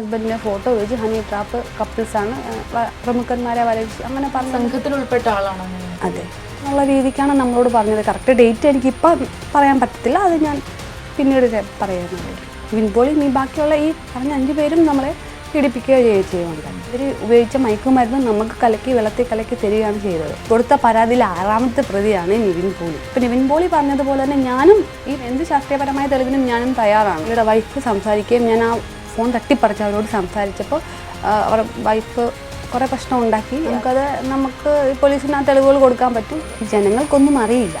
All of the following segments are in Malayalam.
ഹസ്ബൻഡിനെ ഫോട്ടോ വെച്ച് ഹണി ട്രാപ്പ് കപ്പിൾസ് ആണ് പ്രമുഖന്മാരെ വരച്ച് അങ്ങനെ സംഘത്തിലുൾപ്പെട്ട സംഘത്തിൽ ഉൾപ്പെട്ട ആളാണ് അതെ. എന്നുള്ള രീതിക്കാണ് നമ്മളോട് പറഞ്ഞത്. കറക്റ്റ് ഡേറ്റ് എനിക്ക് ഇപ്പൊ പറയാൻ പറ്റത്തില്ല. അത് ഞാൻ പിന്നീട് പറയാനുണ്ട് വിൻപോളി നീ ബാക്കിയുള്ള ഈ പറഞ്ഞ അഞ്ച് പേരും നമ്മളെ പീഡിപ്പിക്കുകയോ ചെയ്യുകയോ ചെയ്യുന്നുണ്ട്. ഇവർ ഉപയോഗിച്ച മയക്കുമരുന്ന് നമുക്ക് കലക്കി വെള്ളത്തിൽ കലക്കി തരികയാണ് ചെയ്തത്. കൊടുത്ത പരാതിയിൽ ആറാമത്തെ പ്രതിയാണ് നിവിൻ പോളി ഇപ്പം നിവിൻ പോളി പറഞ്ഞതുപോലെ തന്നെ ഞാനും ഈ എന്ത് ശാസ്ത്രീയപരമായ തെളിവിനും ഞാനും തയ്യാറാണ്. ഇവിടെ വൈഫ് സംസാരിക്കുകയും ഞാൻ ആ ഫോൺ തട്ടിപ്പറിച്ച് അവരോട് സംസാരിച്ചപ്പോൾ അവർ വൈഫ് കുറേ പ്രശ്നം ഉണ്ടാക്കി. നമുക്കത് നമുക്ക് പോലീസിന് ആ തെളിവുകൾ കൊടുക്കാൻ പറ്റും. ജനങ്ങൾക്കൊന്നും അറിയില്ല.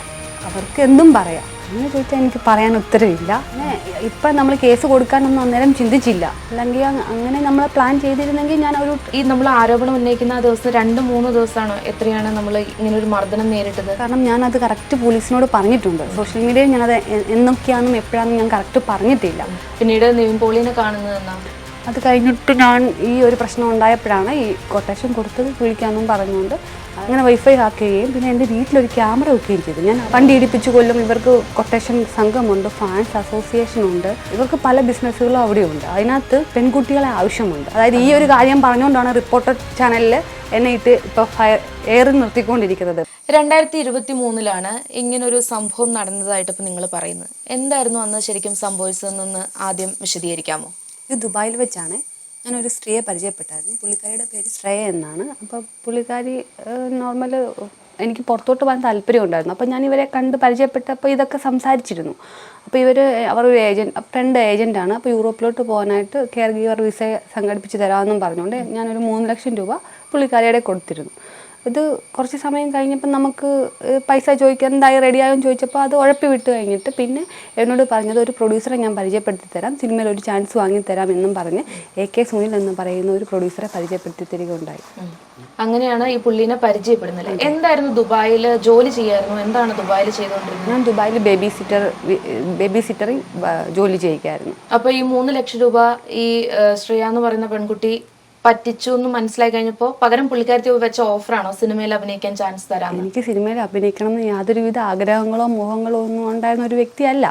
അവർക്ക് എന്തും പറയാം. അങ്ങനെ ചോദിച്ചാൽ എനിക്ക് പറയാൻ ഉത്തരവില്ല. പിന്നെ ഇപ്പം നമ്മൾ കേസ് കൊടുക്കാനൊന്നും അന്നേരം ചിന്തിച്ചില്ല. അല്ലെങ്കിൽ അങ്ങനെ നമ്മൾ പ്ലാൻ ചെയ്തിരുന്നെങ്കിൽ ഞാൻ ഒരു ഈ നമ്മൾ ആരോപണം ഉന്നയിക്കുന്ന ആ ദിവസം രണ്ട് മൂന്ന് ദിവസമാണോ എത്രയാണ് നമ്മൾ ഇങ്ങനെ ഒരു മർദ്ദനം നേരിട്ടത്? കാരണം ഞാൻ അത് കറക്റ്റ് പോലീസിനോട് പറഞ്ഞിട്ടുണ്ട്. സോഷ്യൽ മീഡിയയിൽ ഞാനത് എന്നൊക്കെയാണെന്നും എപ്പോഴാണെന്നും ഞാൻ കറക്റ്റ് പറഞ്ഞിട്ടില്ല. പിന്നീട് നിവിൻ പോളിനെ കാണുന്നത് എന്നാ? അത് കഴിഞ്ഞിട്ട് ഞാൻ ഈ ഒരു പ്രശ്നം ഉണ്ടായപ്പോഴാണ് ഈ കൊട്ടേഷൻ കൊടുത്തത് വിളിക്കാമെന്നും പറഞ്ഞുകൊണ്ട്. അങ്ങനെ വൈഫൈ ഹാക്ക് ചെയ്യുകയും പിന്നെ എന്റെ വീട്ടിലൊരു ക്യാമറ വെക്കുകയും ചെയ്തു ഞാൻ വണ്ടി ഇടിപ്പിച്ചു കൊല്ലും ഇവർക്ക് കൊട്ടേഷൻ സംഘമുണ്ട് ഫാൻസ് അസോസിയേഷൻ ഉണ്ട്. ഇവർക്ക് പല ബിസിനസ്സുകളും അവിടെയുണ്ട്. അതിനകത്ത് പെൺകുട്ടികളെ ആവശ്യമുണ്ട്. അതായത് ഈ ഒരു കാര്യം പറഞ്ഞുകൊണ്ടാണ് റിപ്പോർട്ടർ ചാനലിൽ എന്നെ ഇട്ട് ഇപ്പോൾ ഫയർ എയറിൽ നിർത്തിക്കൊണ്ടിരിക്കുന്നത്. രണ്ടായിരത്തി ഇരുപത്തി മൂന്നിലാണ് ഇങ്ങനൊരു സംഭവം നടന്നതായിട്ട് ഇപ്പം നിങ്ങൾ പറയുന്നത്. എന്തായിരുന്നു അന്ന് ശരിക്കും സംഭവിച്ചതെന്നൊന്ന് ആദ്യം വിശദീകരിക്കാമോ? ഇത് ദുബായിൽ വെച്ചാണ്. ഞാനൊരു സ്ത്രീയെ പരിചയപ്പെട്ടായിരുന്നു. പുള്ളിക്കാരിയുടെ പേര് ശ്രേയ എന്നാണ്. അപ്പോൾ പുള്ളിക്കാരി നോർമൽ എനിക്ക് പുറത്തോട്ട് പോകാൻ താല്പര്യം ഉണ്ടായിരുന്നു അപ്പോൾ ഞാൻ ഇവരെ കണ്ട് പരിചയപ്പെട്ടപ്പോൾ ഇതൊക്കെ സംസാരിച്ചിരുന്നു. അപ്പോൾ ഇവർ അവർ ഒരു ഏജന്റ് ഫ്രണ്ട് ഏജന്റാണ് അപ്പോൾ യൂറോപ്പിലോട്ട് പോകാനായിട്ട് കെയർ ഗീവർ വിസ സംഘടിപ്പിച്ച് തരാമെന്നും പറഞ്ഞുകൊണ്ട് ഞാനൊരു മൂന്ന് ലക്ഷം രൂപ പുള്ളിക്കാരിയുടെ കൊടുത്തിരുന്നു. ഇത് കുറച്ച് സമയം കഴിഞ്ഞപ്പോൾ നമുക്ക് പൈസ ചോദിക്കാൻ എന്തായി എന്ന് ചോദിച്ചപ്പോൾ അത് ഉഴപ്പി വിട്ട് കഴിഞ്ഞിട്ട് പിന്നെ എന്നോട് പറഞ്ഞത് ഒരു പ്രൊഡ്യൂസറെ ഞാൻ പരിചയപ്പെടുത്തി തരാം സിനിമയിൽ ഒരു ചാൻസ് വാങ്ങി തരാം എന്നും പറഞ്ഞ് എ കെ സുനിൽ എന്ന് പറയുന്ന ഒരു പ്രൊഡ്യൂസറെ പരിചയപ്പെടുത്തി തരികയുണ്ടായി. അങ്ങനെയാണ് ഈ പുള്ളിനെ പരിചയപ്പെടുന്നത്. എന്തായിരുന്നു ദുബായിൽ ജോലി ചെയ്യായിരുന്നു? എന്താണ് ദുബായിൽ ചെയ്തുകൊണ്ടിരുന്നത്? ഞാൻ ദുബായിൽ ബേബി സിറ്റർ ബേബി സിറ്ററിൽ ജോലി ചെയ്യുകയായിരുന്നു. അപ്പോൾ ഈ മൂന്ന് ലക്ഷം രൂപ ഈ ശ്രേയ എന്ന് പറയുന്ന പെൺകുട്ടി പറ്റിച്ചു എന്ന് മനസ്സിലായി കഴിഞ്ഞപ്പോൾ പകരം പുള്ളിക്കാരത്തി വെച്ച ഓഫറാണോ? സിനിമയിൽ അഭിനയിക്കാൻ ചാൻസ് തരാം എനിക്ക് സിനിമയിൽ അഭിനയിക്കണം എന്ന് യാതൊരുവിധ ആഗ്രഹങ്ങളോ മോഹങ്ങളോ ഒന്നും ഉണ്ടായിരുന്ന ഒരു വ്യക്തിയല്ല.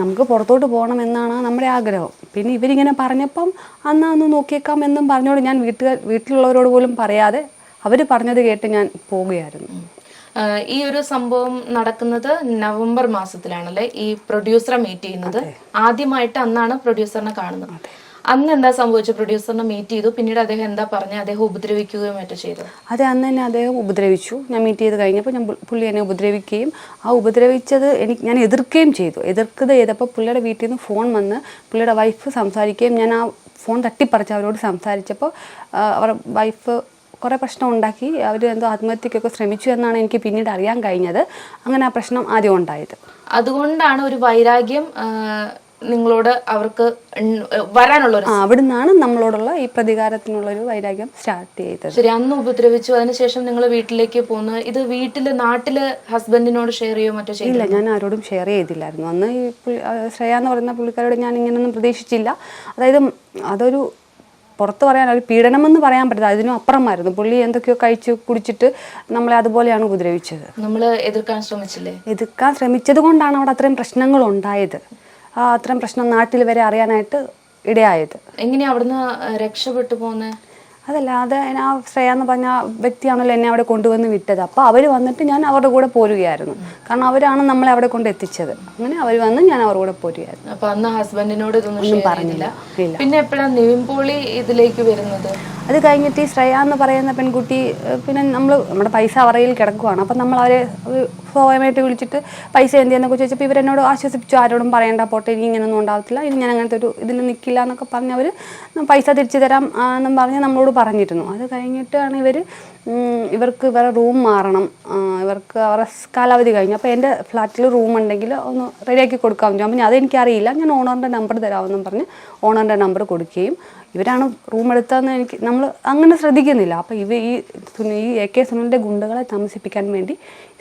നമുക്ക് പുറത്തോട്ട് പോകണം എന്നാണ് നമ്മുടെ ആഗ്രഹം. പിന്നെ ഇവരിങ്ങനെ പറഞ്ഞപ്പം അന്നാ ഒന്ന് നോക്കിയേക്കാം എന്നും പറഞ്ഞോട് ഞാൻ വീട്ടുകാർ വീട്ടിലുള്ളവരോട് പോലും പറയാതെ അവർ പറഞ്ഞത് കേട്ട് ഞാൻ പോവുകയായിരുന്നു. ഈ ഒരു സംഭവം നടക്കുന്നത് നവംബർ മാസത്തിലാണല്ലേ? ഈ പ്രൊഡ്യൂസറെ മീറ്റ് ചെയ്യുന്നത്. ആദ്യമായിട്ട് അന്നാണ് പ്രൊഡ്യൂസറിനെ കാണുന്നത്. അന്ന് എന്താ സംഭവിച്ചത്? പ്രൊഡ്യൂസറിനെ മീറ്റ് ചെയ്തു. പിന്നീട് അദ്ദേഹം എന്താ പറഞ്ഞു? അദ്ദേഹം ഉപദ്രവിക്കുകയും മറ്റോ ചെയ്തു. അതെ അന്ന് തന്നെ അദ്ദേഹം ഉപദ്രവിച്ചു. ഞാൻ മീറ്റ് ചെയ്ത് കഴിഞ്ഞപ്പോൾ ഞാൻ പുള്ളി എന്നെ ഉപദ്രവിക്കുകയും ആ ഉപദ്രവിച്ചത് എനിക്ക് ഞാൻ എതിർക്കുകയും ചെയ്തു. എതിർക്കത് ചെയ്തപ്പോൾ പുള്ളിയുടെ വീട്ടിൽ നിന്ന് ഫോൺ വന്ന് പുള്ളിയുടെ വൈഫ് സംസാരിക്കുകയും ഞാൻ ആ ഫോൺ തട്ടിപ്പറിച്ച് അവരോട് സംസാരിച്ചപ്പോൾ അവർ വൈഫ് കുറേ പ്രശ്നം ഉണ്ടാക്കി. അവർ എന്തോ ആത്മഹത്യക്കൊക്കെ ശ്രമിച്ചു എന്നാണ് എനിക്ക് പിന്നീട് അറിയാൻ കഴിഞ്ഞത്. അങ്ങനെ ആ പ്രശ്നം ആദ്യം ഉണ്ടായത്. അതുകൊണ്ടാണ് ഒരു വൈരാഗ്യം നിങ്ങളോട് അവർക്ക് വരാനുള്ള അവിടുന്നാണ് നമ്മളോടുള്ള ഈ പ്രതികാരത്തിനുള്ള ഒരു വൈരാഗ്യം സ്റ്റാർട്ട് ചെയ്തത്. ശരി അന്ന് ഉപദ്രവിച്ചു. അതിനുശേഷം നിങ്ങൾ വീട്ടിലേക്ക് പോന്നു. ഇത് വീട്ടിൽ നാട്ടിൽ ഹസ്ബൻഡിനോട് ഷെയർ ചെയ്യോ മറ്റോ ഇല്ല ഞാൻ ആരോടും ഷെയർ ചെയ്തില്ലായിരുന്നു. അന്ന് ഈ ശ്രേയ എന്ന് പറയുന്ന പുള്ളിക്കാരോട് ഞാൻ ഇങ്ങനെയൊന്നും പ്രതീക്ഷിച്ചില്ല. അതായത് അതൊരു പുറത്ത് പറയാൻ ഒരു പീഡനമെന്ന് പറയാൻ പറ്റില്ല അതിനും അപ്പുറമായിരുന്നു. പുള്ളി എന്തൊക്കെയോ കഴിച്ച് കുടിച്ചിട്ട് നമ്മളെ അതുപോലെയാണ് ഉപദ്രവിച്ചത്. നമ്മൾ എതിർക്കാൻ ശ്രമിച്ചില്ലേ? എതിർക്കാൻ ശ്രമിച്ചത് കൊണ്ടാണ് അവിടെ അത്രയും പ്രശ്നങ്ങൾ ഉണ്ടായത്. അത്രയും പ്രശ്നം നാട്ടിൽ വരെ അറിയാനായിട്ട് ഇടയായത്. എങ്ങനെയാ അവിടുന്ന് രക്ഷപ്പെട്ടു പോന്നെ? അത് ആ ശ്രേയ എന്ന് പറഞ്ഞ വ്യക്തിയാണല്ലോ എന്നെ അവിടെ കൊണ്ടുവന്ന് വിട്ടത്. അപ്പോൾ അവർ വന്നിട്ട് ഞാൻ അവരുടെ കൂടെ പോരുകയായിരുന്നു. കാരണം അവരാണ് നമ്മളെ അവിടെ കൊണ്ട് എത്തിച്ചത്. അങ്ങനെ അവർ വന്ന് ഞാൻ അവരുടെ കൂടെ പോരുകയായിരുന്നു. അപ്പൊ അന്ന് ഹസ്ബൻഡിനോട് ഇതൊന്നും പറഞ്ഞില്ല. പിന്നെ എപ്പോഴാണ് നിവിൻ പോളി ഇതിലേക്ക് വരുന്നത്? അത് കഴിഞ്ഞിട്ട് ഈ ശ്രേയ എന്ന് പറയുന്ന പെൺകുട്ടി പിന്നെ നമ്മൾ നമ്മുടെ പൈസ അവറയിൽ കിടക്കുവാണ്. അപ്പം നമ്മൾ അവരെ സ്വയമായിട്ട് വിളിച്ചിട്ട് പൈസ എന്തിയെന്നൊക്കെ ചോദിച്ചപ്പോൾ ഇവരെന്നോട് ആശ്വസിപ്പിച്ചു ആരോടും പറയേണ്ട പോട്ടെ ഇനി ഇങ്ങനെയൊന്നും ഉണ്ടാവത്തില്ല ഇനി ഞാൻ അങ്ങനത്തെ ഒരു ഇതിൽ നിൽക്കില്ല എന്നൊക്കെ പറഞ്ഞ് അവർ പൈസ തിരിച്ചു തരാം എന്നും പറഞ്ഞ് നമ്മളോട് പറഞ്ഞിരുന്നു. അത് കഴിഞ്ഞിട്ടാണ് ഇവർ ഇവർക്ക് ഇവരെ റൂം മാറണം. ഇവർക്ക് അവരുടെ കാലാവധി കഴിഞ്ഞു. അപ്പോൾ എന്റെ ഫ്ലാറ്റിൽ റൂം ഉണ്ടെങ്കിൽ ഒന്ന് റെഡിയാക്കി കൊടുക്കാമെന്ന് അപ്പം ഞാൻ അതെനിക്കറിയില്ല. ഞാൻ ഓണറിന്റെ നമ്പർ തരാമെന്നും പറഞ്ഞ് ഓണറിന്റെ നമ്പർ കൊടുക്കുകയും ഇവരാണ് റൂം എടുത്തതെന്ന് എനിക്ക് നമ്മൾ അങ്ങനെ ശ്രദ്ധിക്കുന്നില്ല. അപ്പോൾ ഇവ ഈ ഈ എ കെ സുനിലിന്റെ ഗുണ്ടകളെ താമസിപ്പിക്കാൻ വേണ്ടി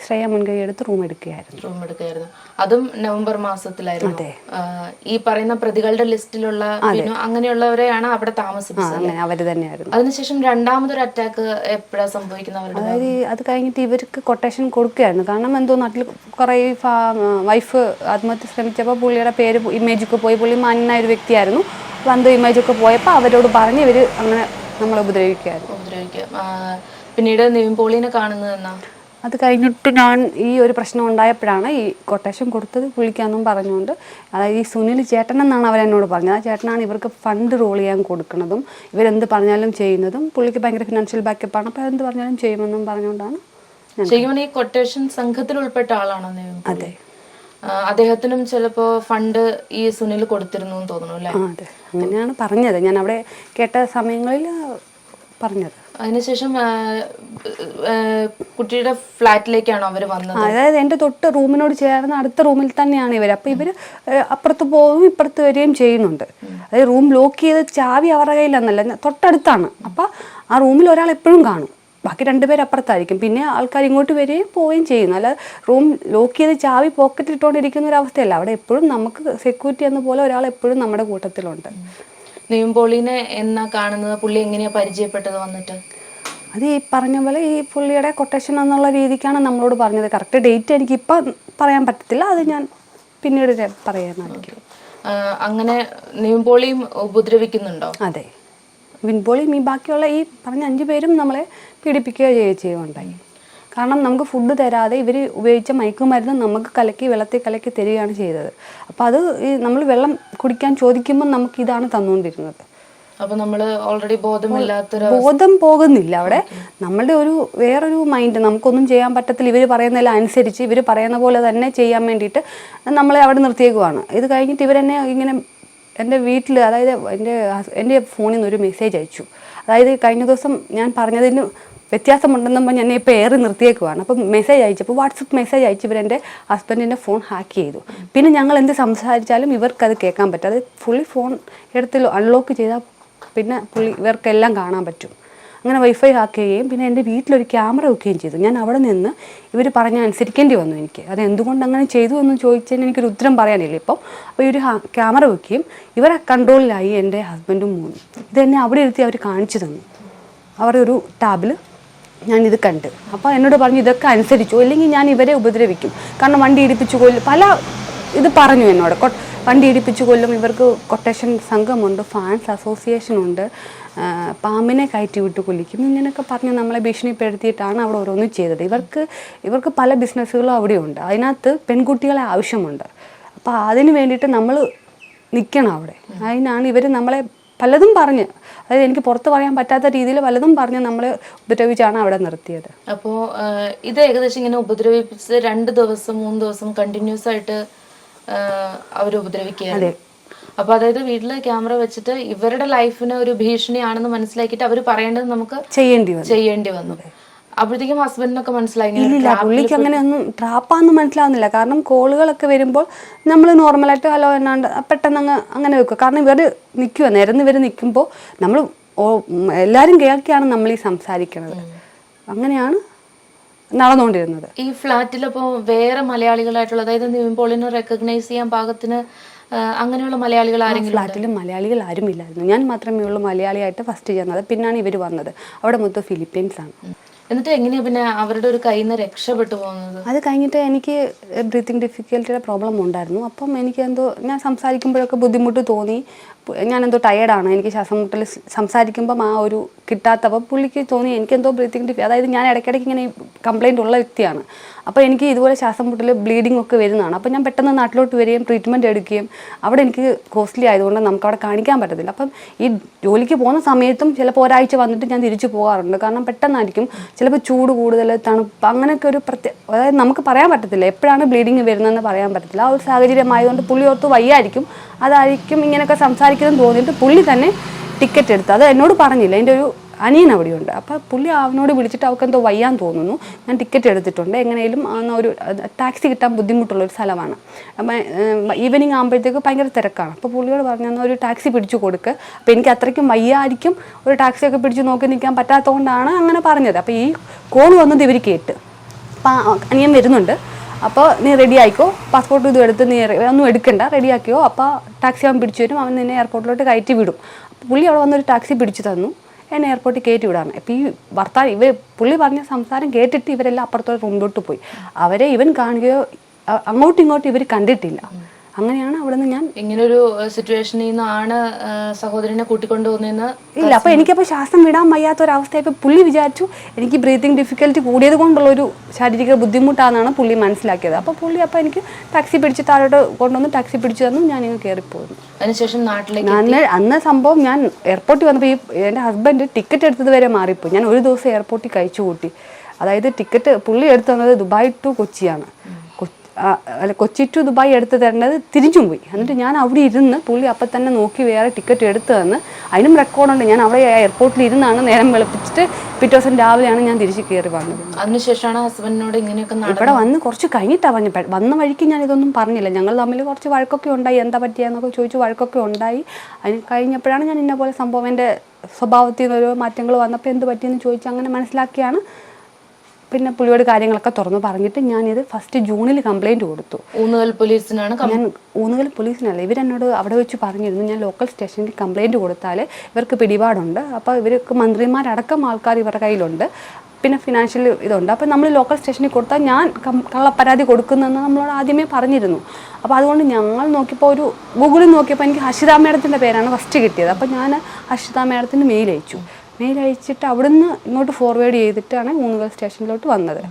ശ്രേയ മുൻകൈ എടുത്ത് റൂം എടുക്കുകയായിരുന്നു. റൂം എടുക്കുകയായിരുന്നു. അതും നവംബർ മാസത്തിലായിരുന്നു. അതെ. ഈ പറയുന്ന പ്രതികളുടെ ലിസ്റ്റിലുള്ള അങ്ങനെയുള്ളവരെയാണ് അവിടെ താമസിച്ചത് അങ്ങനെ അവർ തന്നെയായിരുന്നു. അതിനുശേഷം രണ്ടാമതൊരു അറ്റാക്ക് എപ്പോഴാണ് സംഭവിക്കുന്നവരുടെ അതായത് ഈ അത് കഴിഞ്ഞിട്ട് ഇവർക്ക് കൊട്ടേഷൻ കൊടുക്കുകയായിരുന്നു. കാരണം എന്തോ നാട്ടിൽ കുറേ വൈഫ് ആത്മഹത്യ ശ്രമിച്ചപ്പോൾ പുള്ളിയുടെ പേര് ഇമേജൊക്കെ പോയി. പുള്ളി മാന്യനായ ഒരു വ്യക്തിയായിരുന്നു. അപ്പോൾ എന്തോ ഇമേജൊക്കെ പോയപ്പോൾ അവരോട് പറഞ്ഞ് ഇവർ അങ്ങനെ നമ്മളെ ഉപദ്രവിക്കുകയായിരുന്നു. ഉപദ്രവിക്കുക. പിന്നീട് നിവിൻ പോളിനെ കാണുന്നത് എന്നാ? അത് കഴിഞ്ഞിട്ട് ഞാൻ ഈ ഒരു പ്രശ്നം ഉണ്ടായപ്പോഴാണ് ഈ കൊട്ടേഷൻ കൊടുത്തത് പുള്ളിക്കാന്നും പറഞ്ഞുകൊണ്ട്. അതായത് ഈ സുനിൽ ചേട്ടൻ എന്നാണ് അവരെന്നോട് പറഞ്ഞത്. ആ ചേട്ടനാണ് ഇവർക്ക് ഫണ്ട് റോൾ ചെയ്യാൻ കൊടുക്കുന്നതും ഇവരെന്ത് പറഞ്ഞാലും ചെയ്യുന്നതും. പുള്ളിക്ക് ഭയങ്കര ഫിനാൻഷ്യൽ ബാക്കപ്പ് ആണ്. അപ്പോൾ എന്ത് പറഞ്ഞാലും ചെയ്യുമെന്നും പറഞ്ഞുകൊണ്ടാണ് ശരിക്കും ഈ കൊട്ടേഷൻ സംഘത്തിൽ ഉൾപ്പെട്ട ആളാണോ അതെ. അദ്ദേഹത്തിനും ചിലപ്പോ ഫണ്ട് ഈ സുനിൽ കൊടുത്തിരുന്നു തോന്നുന്നു അല്ലേ? അങ്ങനെയാണ് പറഞ്ഞത്. ഞാൻ അവിടെ കേട്ട സമയങ്ങളിൽ പറഞ്ഞത്. അതിനുശേഷം കുട്ടിയുടെ ഫ്ലാറ്റിലേക്കാണോ അവർ വന്നത്? അതായത് എന്റെ തൊട്ട് റൂമിനോട് ചേർന്ന് അടുത്ത റൂമിൽ തന്നെയാണ് ഇവർ അപ്പോൾ ഇവർ അപ്പുറത്ത് പോവുകയും ഇപ്പുറത്ത് വരികയും ചെയ്യുന്നുണ്ട്. അതായത് റൂം ലോക്ക് ചെയ്ത് ചാവി അവരുടെ കയ്യിലെന്നല്ല തൊട്ടടുത്താണ്. അപ്പോൾ ആ റൂമിൽ ഒരാൾ എപ്പോഴും കാണും. ബാക്കി രണ്ടുപേർ അപ്പുറത്തായിരിക്കും. പിന്നെ ആൾക്കാർ ഇങ്ങോട്ട് വരികയും പോവുകയും ചെയ്യുന്നു. അല്ല റൂം ലോക്ക് ചെയ്ത് ചാവി പോക്കറ്റിൽ ഇട്ടുകൊണ്ടിരിക്കുന്ന ഒരു അവസ്ഥയല്ല അവിടെ എപ്പോഴും നമുക്ക് സെക്യൂരിറ്റി എന്ന പോലെ ഒരാൾ എപ്പോഴും നമ്മുടെ കൂട്ടത്തിലുണ്ട്. നിവിൻ പോളിനെ എന്നാ കാണുന്നത്? പുള്ളി എങ്ങനെയാ പരിചയപ്പെട്ടത് വന്നിട്ട്? അത് ഈ പറഞ്ഞ പോലെ ഈ പുള്ളിയുടെ കൊട്ടേഷൻ എന്നുള്ള രീതിക്കാണ് നമ്മളോട് പറഞ്ഞത്. കറക്റ്റ് ഡേറ്റ് എനിക്ക് ഇപ്പം പറയാൻ പറ്റത്തില്ല. അത് ഞാൻ പിന്നീട് പറയാൻ പറയാനായിരിക്കും. അങ്ങനെ നിവിൻ പോളിയും ഉപദ്രവിക്കുന്നുണ്ടോ? അതെ. വിൻപോളിയും ഈ ബാക്കിയുള്ള ഈ പറഞ്ഞ അഞ്ചു പേരും നമ്മളെ പീഡിപ്പിക്കുകയോ ചെയ്യുകയോ ചെയ്യുകയുണ്ടായി. കാരണം നമുക്ക് ഫുഡ് തരാതെ ഇവർ ഉപയോഗിച്ച മയക്കുമരുന്ന് നമുക്ക് കലക്കി വെള്ളത്തിൽ കലക്കി തരികയാണ് ചെയ്തത്. അപ്പോൾ അത് ഈ നമ്മൾ വെള്ളം കുടിക്കാൻ ചോദിക്കുമ്പോൾ നമുക്ക് ഇതാണ് തന്നുകൊണ്ടിരുന്നത്. അപ്പൊ നമ്മൾ ഓൾറെഡി ബോധമില്ലാത്തൊരു ബോധം പോകുന്നില്ല അവിടെ. നമ്മളുടെ ഒരു വേറൊരു മൈൻഡ് നമുക്കൊന്നും ചെയ്യാൻ പറ്റത്തില്ല. ഇവർ പറയുന്നതിൽ അനുസരിച്ച് ഇവർ പറയുന്ന പോലെ തന്നെ ചെയ്യാൻ വേണ്ടിയിട്ട് നമ്മളെ അവിടെ നിർത്തിയേക്കുവാണ്. ഇത് കഴിഞ്ഞിട്ട് ഇവരെന്നെ ഇങ്ങനെ എന്റെ വീട്ടിൽ അതായത് എന്റെ എന്റെ ഫോണിൽ നിന്ന് ഒരു മെസ്സേജ് അയച്ചു. അതായത് കഴിഞ്ഞ ദിവസം ഞാൻ പറഞ്ഞതിന് വ്യത്യാസമുണ്ടെന്നും പറഞ്ഞാൽ എന്നെ ഇപ്പോൾ ഏറി നിർത്തിയേക്കുവാണ്. അപ്പം മെസ്സേജ് അയച്ചപ്പോൾ വാട്സപ്പ് മെസ്സേജ് അയച്ച് ഇവരെന്റെ ഹസ്ബൻഡിന്റെ ഫോൺ ഹാക്ക് ചെയ്തു. പിന്നെ ഞങ്ങൾ എന്ത് സംസാരിച്ചാലും ഇവർക്കത് കേൾക്കാൻ പറ്റും. അത് ഫുള്ളി ഫോൺ എടുത്ത് അൺലോക്ക് ചെയ്താൽ പിന്നെ പുള്ളി ഇവർക്കെല്ലാം കാണാൻ പറ്റും. അങ്ങനെ വൈഫൈ ഹാക്ക് ചെയ്യുകയും പിന്നെ എന്റെ വീട്ടിലൊരു ക്യാമറ വെക്കുകയും ചെയ്തു. ഞാൻ അവിടെ നിന്ന് ഇവർ പറഞ്ഞ അനുസരിക്കേണ്ടി വന്നു എനിക്ക്. അത് എന്തുകൊണ്ട് അങ്ങനെ ചെയ്തു എന്ന് ചോദിച്ചതിന് എനിക്കൊരു ഉത്തരം പറയാനില്ല. ഇപ്പം അപ്പോൾ ഈ ഒരു ക്യാമറ വെക്കുകയും ഇവരെ കൺട്രോളിലായി എന്റെ ഹസ്ബൻഡും മൂന്നും ഇതെന്നെ അവിടെ ഇരുത്തി അവർ കാണിച്ചു തന്നു. അവരുടെ ഒരു ടാബിൽ ഞാനിത് കണ്ട്. അപ്പോൾ എന്നോട് പറഞ്ഞു ഇതൊക്കെ അനുസരിച്ചു അല്ലെങ്കിൽ ഞാൻ ഇവരെ ഉപദ്രവിക്കും. കാരണം വണ്ടി ഇടിപ്പിച്ചു കൊല്ലും പല ഇത് പറഞ്ഞു എന്നോട്. വണ്ടി ഇടിപ്പിച്ചു കൊല്ലും ഇവർക്ക് കൊട്ടേഷൻ സംഘമുണ്ട് ഫാൻസ് അസോസിയേഷൻ ഉണ്ട്. പാമ്പിനെ കയറ്റി വിട്ട് കൊല്ലിക്കും. ഇങ്ങനെയൊക്കെ പറഞ്ഞ് നമ്മളെ ഭീഷണിപ്പെടുത്തിയിട്ടാണ് അവിടെ ഓരോന്നും ചെയ്തത്. ഇവർക്ക് ഇവർക്ക് പല ബിസിനസ്സുകളും അവിടെയുണ്ട്. അതിനകത്ത് പെൺകുട്ടികളെ ആവശ്യമുണ്ട്. അപ്പോൾ അതിന് വേണ്ടിയിട്ട് നമ്മൾ നിൽക്കണം അവിടെ. അതിനാണ് ഇവർ നമ്മളെ പലതും പറഞ്ഞ് അതായത് എനിക്ക് പുറത്ത് പറയാൻ പറ്റാത്ത രീതിയിൽ പലതും പറഞ്ഞ് നമ്മൾ ഉപദ്രവിച്ചാണ് അവിടെ നിർത്തിയത്. അപ്പോൾ ഇത് ഏകദേശം ഇങ്ങനെ ഉപദ്രവിപ്പിച്ച് രണ്ട് ദിവസം മൂന്ന് ദിവസം കണ്ടിന്യൂസ് ആയിട്ട് അവർ ഉപദ്രവിക്കുക അതെ. അപ്പൊ അതായത് വീട്ടിൽ ക്യാമറ വെച്ചിട്ട് ഇവരുടെ ലൈഫിന് ഒരു ഭീഷണിയാണെന്ന് മനസ്സിലാക്കിയിട്ട് അവർ പറയേണ്ടത് നമുക്ക് ചെയ്യേണ്ടി വന്നു. ചെയ്യേണ്ടി വന്നു. അപ്പോഴത്തേക്കും ഹസ്ബൻഡിനൊക്കെ മനസ്സിലായി ഇല്ലില്ല പുള്ളിക്ക് അങ്ങനെ ഒന്നും ട്രാപ്പാന്ന് മനസ്സിലാവുന്നില്ല. കാരണം കോളുകളൊക്കെ വരുമ്പോൾ നമ്മൾ നോർമലായിട്ട് ഹലോ എന്നാണ്ട് പെട്ടെന്ന് അങ്ങ് അങ്ങനെ വെക്കുക. കാരണം ഇവർ നിൽക്കുക നിരന്ന് ഇവർ നിൽക്കുമ്പോൾ നമ്മൾ എല്ലാവരും കേൾക്കുകയാണ് നമ്മൾ ഈ സംസാരിക്കുന്നത് അങ്ങനെയാണ് നടന്നുകൊണ്ടിരുന്നത്. ഈ ഫ്ലാറ്റിലപ്പോ വേറെ മലയാളികളായിട്ടുള്ള അതായത് നിവിൻപോളിനെ റെക്കഗ്നൈസ് ചെയ്യാൻ പാകത്തിന് അങ്ങനെയുള്ള മലയാളികൾ ആരെങ്കിലും ഫ്ലാറ്റിൽ മലയാളികൾ ആരും ഇല്ലായിരുന്നു ഞാൻ മാത്രമേ ഉള്ളൂ മലയാളിയായിട്ട് ഫസ്റ്റ് ചെയ്യുന്നത് പിന്നാണ് ഇവർ വന്നത്. അവിടെ മൊത്തം ഫിലിപ്പീൻസ് ആണ്. എന്നിട്ട് എങ്ങനെയാ പിന്നെ അവരുടെ ഒരു കയ്യിൽ നിന്ന് രക്ഷപ്പെട്ടു പോകുന്നത്? അത് കഴിഞ്ഞിട്ട് എനിക്ക് ബ്രീത്തിങ് ഡിഫിക്കൽറ്റിയുടെ പ്രോബ്ലം ഉണ്ടായിരുന്നു. അപ്പം എനിക്ക് എന്തോ ഞാൻ സംസാരിക്കുമ്പോഴൊക്കെ ബുദ്ധിമുട്ട് തോന്നി. ഞാനെന്തോ ടയേർഡാണ് എനിക്ക് ശ്വാസം മുട്ടൽ സംസാരിക്കുമ്പം ആ ഒരു കിട്ടാത്തപ്പോൾ പുള്ളിക്ക് തോന്നി എനിക്കെന്തോ ബ്രീത്തിങ് ഡിഫി അതായത് ഞാൻ ഇടയ്ക്കിടയ്ക്ക് ഇങ്ങനെ കംപ്ലയിന്റ് ഉള്ള വ്യക്തിയാണ്. അപ്പോൾ എനിക്ക് ഇതുപോലെ ശ്വാസം മുട്ടൽ ബ്ലീഡിംഗ് ഒക്കെ വരുന്നതാണ്. അപ്പോൾ ഞാൻ പെട്ടെന്ന് നാട്ടിലോട്ട് വരികയും ട്രീറ്റ്മെന്റ് എടുക്കുകയും അവിടെ എനിക്ക് കോസ്റ്റ്ലി ആയതുകൊണ്ട് നമുക്ക് അവിടെ കാണിക്കാൻ പറ്റത്തില്ല. അപ്പം ഈ ജോലിക്ക് പോകുന്ന സമയത്തും ചിലപ്പോൾ ഒരാഴ്ച വന്നിട്ട് ഞാൻ തിരിച്ചു പോകാറുണ്ട്. കാരണം പെട്ടെന്നായിരിക്കും ചിലപ്പോൾ ചൂട് കൂടുതൽ തണുപ്പ് അങ്ങനെയൊക്കെ ഒരു പ്രത്യേക അതായത് നമുക്ക് പറയാൻ പറ്റത്തില്ല. എപ്പോഴാണ് ബ്ലീഡിങ് വരുന്നതെന്ന് പറയാൻ പറ്റത്തില്ല. ആ ഒരു സാഹചര്യമായതുകൊണ്ട് പുള്ളിയോർത്ത് വയ്യായിരിക്കും. അതായിരിക്കും ഇങ്ങനെയൊക്കെ സംസാരിക്കുന്നത് തോന്നിയിട്ട് പുള്ളി തന്നെ ടിക്കറ്റ് എടുത്ത്. അത് എന്നോട് പറഞ്ഞില്ല. എന്റെ ഒരു അനിയൻ അവിടെയുണ്ട്. അപ്പോൾ പുള്ളി അവനോട് വിളിച്ചിട്ട് അവൾക്ക് എന്തോ വയ്യാൻ തോന്നുന്നു. ഞാൻ ടിക്കറ്റ് എടുത്തിട്ടുണ്ട്. എങ്ങനെയും ആ ഒരു ടാക്സി കിട്ടാൻ ബുദ്ധിമുട്ടുള്ള ഒരു സ്ഥലമാണ്. അപ്പം ഈവനിങ് ആകുമ്പോഴത്തേക്ക് ഭയങ്കര തിരക്കാണ്. അപ്പോൾ പുള്ളിയോട് പറഞ്ഞു ഒരു ടാക്സി പിടിച്ചു കൊടുക്ക്. അപ്പോൾ എനിക്ക് അത്രയ്ക്കും വയ്യായിരിക്കും. ഒരു ടാക്സിയൊക്കെ പിടിച്ച് നോക്കി നിൽക്കാൻ പറ്റാത്തതുകൊണ്ടാണ് അങ്ങനെ പറഞ്ഞത്. അപ്പോൾ ഈ കോൾ വന്നത് ഇവർ കേട്ട്. അപ്പം അനിയൻ വരുന്നുണ്ട്. അപ്പോൾ നീ റെഡി ആയിക്കോ? പാസ്പോർട്ട് ഇതും എടുത്ത് നീ ഒന്നും എടുക്കണ്ട റെഡി ആക്കിയോ അപ്പോൾ ടാക്സി അവൻ പിടിച്ചു വരും. അവൻ നിന്നെ എയർപോർട്ടിലോട്ട് കയറ്റി വിടും. പുള്ളി അവിടെ വന്നൊരു ടാക്സി പിടിച്ചു തന്നു. എന്നെ എയർപോർട്ടിൽ കയറ്റി വിടാണ് അപ്പോൾ ഈ ഭർത്താവ് ഇവർ പുള്ളി പറഞ്ഞ സംസാരം കേട്ടിട്ട് ഇവരെല്ലാം അപ്പുറത്തോട്ട് റൂമിലോട്ട് പോയി. അവരെ ഇവൻ കാണുകയോ അങ്ങോട്ടും ഇങ്ങോട്ടും ഇവർ കണ്ടിട്ടില്ല. അങ്ങനെയാണ് അവിടെ നിന്ന് ഞാൻ ഇങ്ങനൊരു സിറ്റുവേഷനിൽ നിന്നാണ് സഹോദരനെ കൂട്ടിക്കൊണ്ടു പോകുന്നതെന്ന് ഇല്ല അപ്പൊ എനിക്കപ്പോൾ ശ്വാസം വിടാൻ വയ്യാത്ത ഒരു അവസ്ഥയപ്പോൾ പുള്ളി വിചാരിച്ചു എനിക്ക് ബ്രീത്തിങ് ഡിഫിക്കൽറ്റി കൂടിയത് കൊണ്ടുള്ള ഒരു ശാരീരിക ബുദ്ധിമുട്ടാണെന്നാണ് പുള്ളി മനസ്സിലാക്കിയത്. അപ്പോൾ പുള്ളി അപ്പോൾ എനിക്ക് ടാക്സി പിടിച്ച് താഴോട്ട് കൊണ്ടുവന്ന് ടാക്സി പിടിച്ചു തന്നു ഞാൻ ഇങ്ങ് കയറിപ്പോയിരുന്നു അതിനുശേഷം നാട്ടിലേക്ക് അന്ന് അന്ന് സംഭവം ഞാൻ എയർപോർട്ടിൽ വന്നപ്പോൾ ഈ എന്റെ ഹസ്ബൻഡ് ടിക്കറ്റ് എടുത്തത് വരെ മാറിപ്പോയി. ഞാൻ ഒരു ദിവസം എയർപോർട്ടിൽ കഴിച്ചു കൂട്ടി അതായത് ടിക്കറ്റ് പുള്ളി എടുത്തു തന്നത് ദുബായ് ടു കൊച്ചിയാണ്. അല്ല കൊച്ചി ടു ദുബായ് എടുത്ത് തരേണ്ടത് തിരിച്ചും പോയി. എന്നിട്ട് ഞാൻ അവിടെ ഇരുന്ന് പുള്ളി അപ്പം തന്നെ നോക്കി വേറെ ടിക്കറ്റ് എടുത്ത് തന്ന്. അതിനും റെക്കോർഡുണ്ട് ഞാൻ അവിടെ എയർപോർട്ടിൽ ഇരുന്നാണ് നേരം വെളുപ്പിച്ചിട്ട് പിറ്റേ ദിവസം രാവിലെയാണ് ഞാൻ തിരിച്ച് കയറി വന്നത്. അതിനുശേഷമാണ് ഹസ്ബൻഡിനോട് ഇങ്ങനെയൊക്കെ ഇവിടെ വന്ന് കുറച്ച് കഴിഞ്ഞിട്ടാണ് പറഞ്ഞു വന്ന വഴിക്ക് ഞാൻ ഇതൊന്നും പറഞ്ഞില്ല. ഞങ്ങൾ തമ്മിൽ കുറച്ച് വഴക്കൊക്കെ ഉണ്ടായി. എന്താ പറ്റിയെന്നൊക്കെ ചോദിച്ചു വഴക്കൊക്കെ ഉണ്ടായി. അതിന് കഴിഞ്ഞപ്പോഴാണ് ഞാൻ ഇന്ന പോലെ സംഭവം എന്റെ സ്വഭാവത്തിൽ നിന്ന് ഓരോ മാറ്റങ്ങൾ വന്നപ്പോൾ എന്ത് പറ്റിയെന്ന് ചോദിച്ച് അങ്ങനെ മനസ്സിലാക്കിയാണ് പിന്നെ പുള്ളിയോട് കാര്യങ്ങളൊക്കെ തുറന്നു പറഞ്ഞിട്ട് ഞാനിത് ഫസ്റ്റ് ജൂണിൽ കംപ്ലൈന്റ് കൊടുത്തു. ഊന്നുകൽ പോലീസിനാണ് ഞാൻ ഊന്നുകൽ പോലീസിനല്ല ഇവരെന്നോട് അവിടെ വെച്ച് പറഞ്ഞിരുന്നു. ഞാൻ ലോക്കൽ സ്റ്റേഷനിൽ കംപ്ലൈന്റ് കൊടുത്താൽ ഇവർക്ക് പിടിപാടുണ്ട്. അപ്പോൾ ഇവർക്ക് മന്ത്രിമാരടക്കം ആൾക്കാർ ഇവരുടെ കയ്യിലുണ്ട്. പിന്നെ ഫിനാൻഷ്യൽ ഇതുണ്ട്. അപ്പോൾ നമ്മൾ ലോക്കൽ സ്റ്റേഷനിൽ കൊടുത്താൽ ഞാൻ കള്ളപ്പരാതി കൊടുക്കുന്നെന്ന് നമ്മളോട് ആദ്യമേ പറഞ്ഞിരുന്നു. അപ്പോൾ അതുകൊണ്ട് ഞങ്ങൾ നോക്കിയപ്പോൾ ഒരു ഗൂഗിളിൽ നോക്കിയപ്പോൾ എനിക്ക് ഹർഷിത മേഡത്തിന്റെ പേരാണ് ഫസ്റ്റ് കിട്ടിയത്. അപ്പോൾ ഞാൻ ഹർഷിത മേഡത്തിന് മെയിൽ അയച്ചു. മെയിൽ അയച്ചിട്ട് അവിടുന്ന് ഇങ്ങോട്ട് ഫോർവേഡ് ചെയ്തിട്ടാണ് മൂന്നുകൾ സ്റ്റേഷനിലോട്ട് വന്നത്.